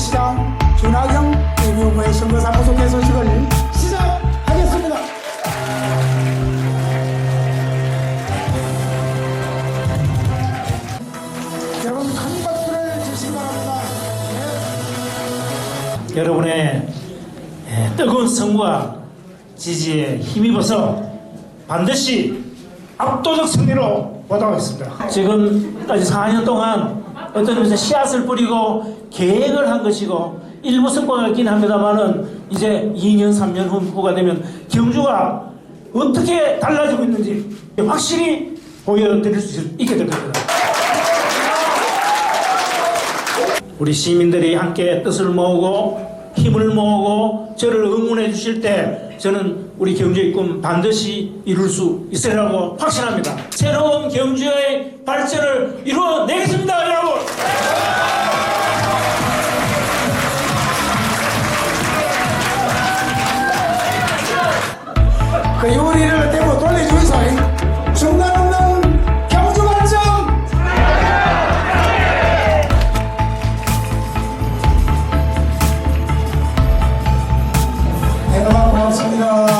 시장 준하경 대구의 선거사무소 개소식을 시작하겠습니다. 여러분 큰 박수를 주시기 바랍니다. 네. 여러분의 예, 뜨거운 성과 지지에 힘입어서 반드시 압도적 승리로 보답하겠습니다. 지금까지 4년 동안 어떤 의미에서 씨앗을 뿌리고 계획을 한 것이고 일부 성과가 있긴 합니다만은 이제 2년, 3년 후가 되면 경주가 어떻게 달라지고 있는지 확실히 보여드릴 수 있게 될 겁니다. 우리 시민들이 함께 뜻을 모으고 힘을 모으고 저를 응원해 주실 때 저는 우리 경제의 꿈 반드시 이룰 수 있으리라고 확신합니다. 새로운 경제의 발전을 이루어내겠습니다, 여러분! 그 요리를 떼고 돌려준 사이 중간 없는 경주 발전! 대단한 고맙습니다.